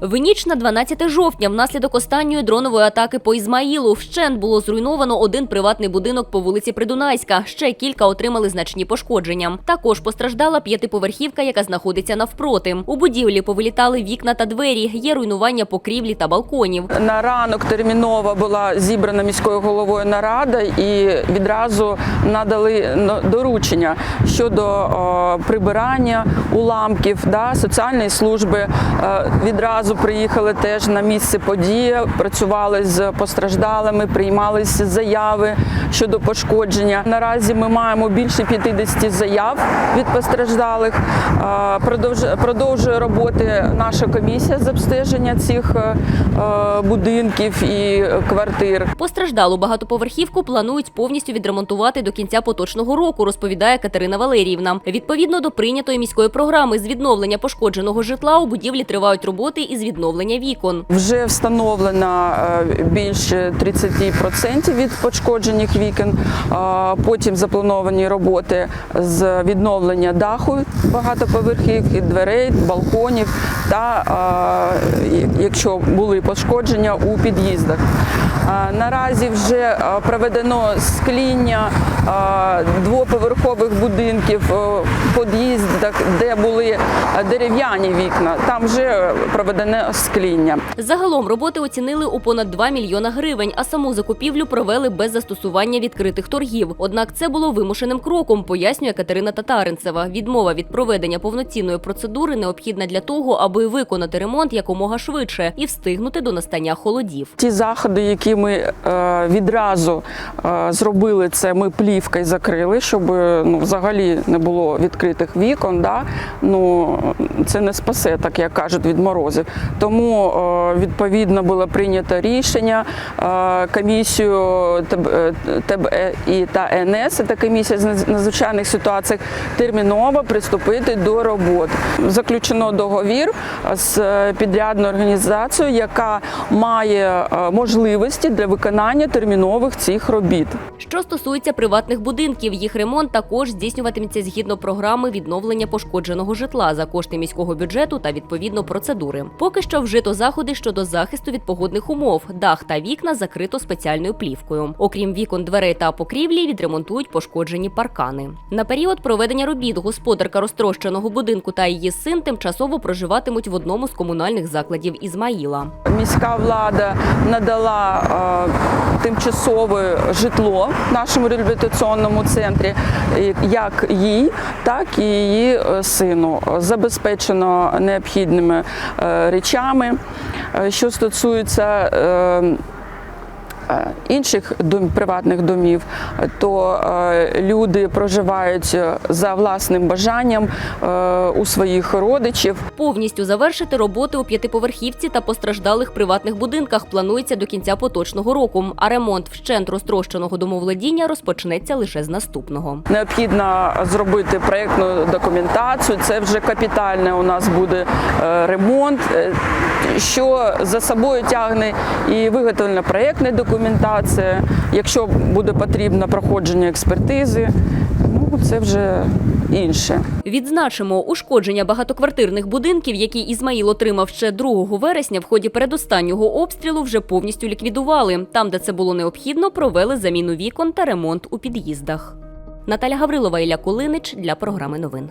В ніч на 12 жовтня внаслідок останньої дронової атаки по Ізмаїлу вщент було зруйновано один приватний будинок по вулиці Придунайська. Ще кілька отримали значні пошкодження. Також постраждала п'ятиповерхівка, яка знаходиться навпроти. У будівлі повилітали вікна та двері. Є руйнування покрівлі та балконів. На ранок терміново була зібрана міською головою нарада і відразу надали ну, доручення щодо прибирання уламків да, соціальної служби. Е, Відразу приїхали теж на місце події, працювали з постраждалими, приймалися заяви щодо пошкодження. Наразі ми маємо більше 50 заяв від постраждалих. Продовжує роботи наша комісія з обстеження цих е, е, будинків і квартир. Постраждалу багатоповерхівку планують повністю відремонтувати до кінця поточного року, розповідає Катерина Валеріївна. Відповідно до прийнятої міської програми з відновлення пошкодженого житла у будівлі тривають роботи із відновлення вікон. Вже встановлено е, більше 30% від пошкоджених вікон. Потім заплановані роботи з відновлення даху багатоповерхівки, дверей, балконів та е, якщо були пошкодження у під'їздах. Наразі вже проведено скління двоповерхових будинків в під'їздах, де були дерев'яні вікна. Там вже проведено скління. Загалом роботи оцінили у понад 2 мільйона гривень, а саму закупівлю провели без застосування відкритих торгів. Однак це було вимушеним кроком, пояснює Катерина Татаринцева. Відмова від проведення повноцінної процедури необхідна для того, аби виконати ремонт якомога швидше і встигнути до настання холодів. Ті заходи, які ми е, відразу е, зробили, це ми плівкою закрили, щоб ну, взагалі не було відкритих вікон. Да? Ну, це не спасе, так як кажуть, від морозів. Тому е, відповідно було прийнято рішення комісію ТБ, і та ЕНС, це комісія з надзвичайних ситуаціях, терміново приступити до роботи. Заключено договір з підрядною організацією, яка має е, можливості для виконання термінових цих робіт. Що стосується приватних будинків, їх ремонт також здійснюватиметься згідно програми відновлення пошкодженого житла за кошти міського бюджету та відповідно процедури. Поки що вжито заходи щодо захисту від погодних умов. Дах та вікна закрито спеціальною плівкою. Окрім вікон, дверей та покрівлі, відремонтують пошкоджені паркани. На період проведення робіт господарка розтрощеного будинку та її син тимчасово проживатимуть в одному з комунальних закладів Ізмаїла. Міська влада надала тимчасове житло в нашому реабілітаційному центрі, е, як їй, так і її е, сину. Забезпечено необхідними е, речами. Е, Що стосується е, е, інших дом, приватних домів, то е, люди проживають е, за власним бажанням е, у своїх родичів. Повністю завершити роботи у п'ятиповерхівці та постраждалих приватних будинках планується до кінця поточного року. А ремонт вщент розтрощеного домовладіння розпочнеться лише з наступного. Необхідно зробити проєктну документацію. Це вже капітальний у нас буде е, ремонт, е, що за собою тягне і виготовлення проєктної документації. Якщо буде потрібно проходження експертизи, ну це вже інше. Відзначимо, ушкодження багатоквартирних будинків, які Ізмаїл отримав ще 2 вересня в ході передостаннього обстрілу, вже повністю ліквідували. Там, де це було необхідно, провели заміну вікон та ремонт у під'їздах. Наталя Гаврилова, Ілля Кулинич для програми новин.